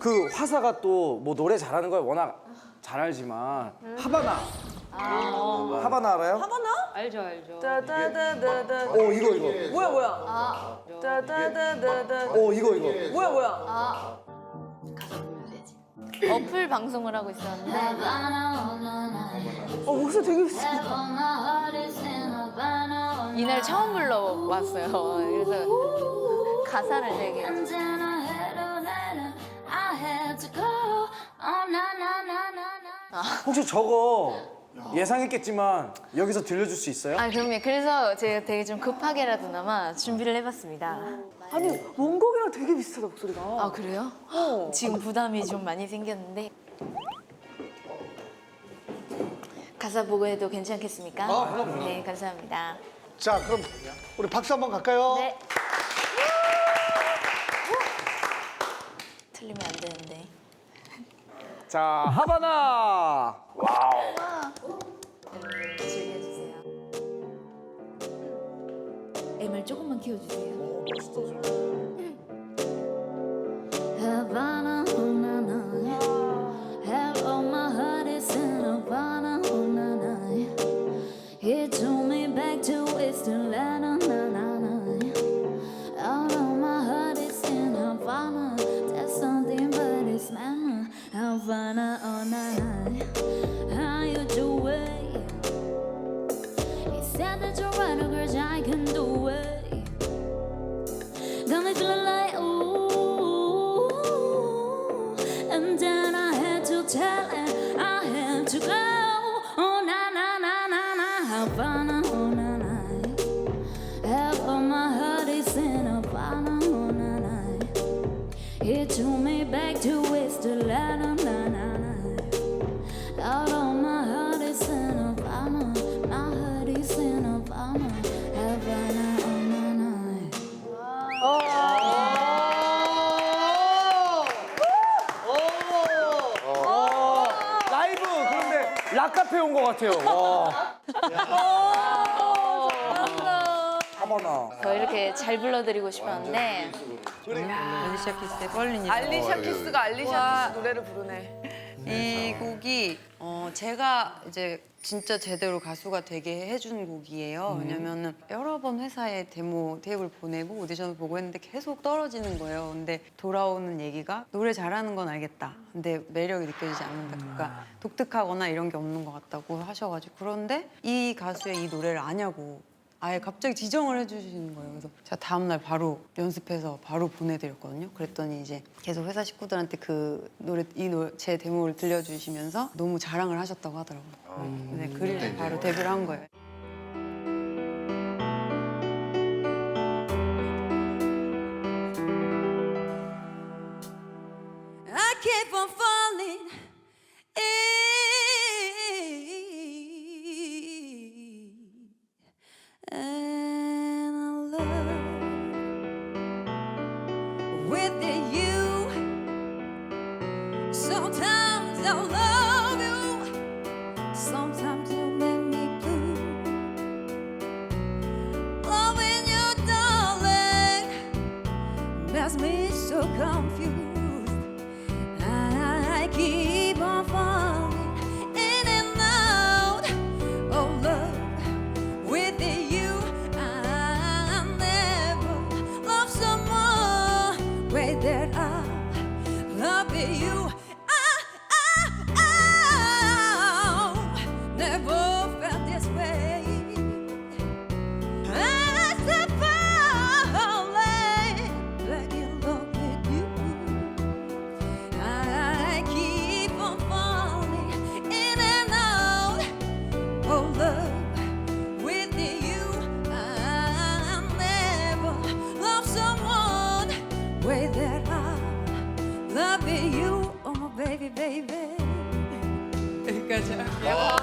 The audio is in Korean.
그 화사가 또 뭐 노래 잘하는 걸 워낙 잘 알지만 하바나. 하바나 알아요? 알죠 알죠. 따다다다다. 오 이거 이거. 뭐야 뭐야? 따다다다다. 오 이거 이거. 뭐야 뭐야? 어플 방송을 하고 있었는데 어 목소리 되게. 이날 처음 불러왔어요. 그래서 가사를 되게 혹시 저거 예상했겠지만 여기서 들려줄 수 있어요? 아 그럼요. 그래서 제가 되게 좀 급하게라도나마 준비를 해봤습니다. 아니 원곡이랑 되게 비슷하다 목소리가. 아 그래요? 지금 부담이 좀 많이 생겼는데 가사 보고 해도 괜찮겠습니까? 아, 그럼, 그럼. 네 감사합니다. 자, 그럼 우리 박수 한번 갈까요? 네. 틀리면 안 되는데. 자 하바나. 즐겨주세요. M을 조금만 키워주세요. Havana, oh na na. Have all my heart is in Havana, oh na na. He took me back to Wasteland, na na na. All of my heart is in Havana. There's something but it's manna. Havana, na na. How you do it? He said that you're right, oh girl, I can do it. Got me feeling like ooh, and then I had to tell He took me back to Wasteland, oh na na na. Out of my heart is in Havana, my heart is in Havana, Havana, oh na na. 라이브 그런데 락카페 온 것 같아요. 와. 하바나. 더 이렇게 잘 불러드리고 싶었는데 알리샤 키스의 뻘린 알리샤 키스가 알리샤 키스 노래를 부르네. 이 곡이 어, 제가 이제 진짜 제대로 가수가 되게 해준 곡이에요. 왜냐면은 여러 번 회사에 데모 테이블 보내고 오디션을 보고 했는데 계속 떨어지는 거예요. 근데 돌아오는 얘기가 노래 잘하는 건 알겠다. 근데 매력이 느껴지지 않는다. 그러니까 독특하거나 이런 게 없는 것 같다고 하셔가지고 그런데 이 가수의 이 노래를 아냐고 아예 갑자기 지정을 해주시는 거예요. 그래서 제가 다음날 바로 연습해서 바로 보내드렸거든요. 그랬더니 이제 계속 회사 식구들한테 그 노래 이 노래 제 데모를 들려주시면서 너무 자랑을 하셨다고 하더라고요. 네, 그리고 바로 데뷔를 한 거예요. Sometimes you make me blue. Oh, Loving you, darling, makes me so confused. baby baby 여기까지 할게요.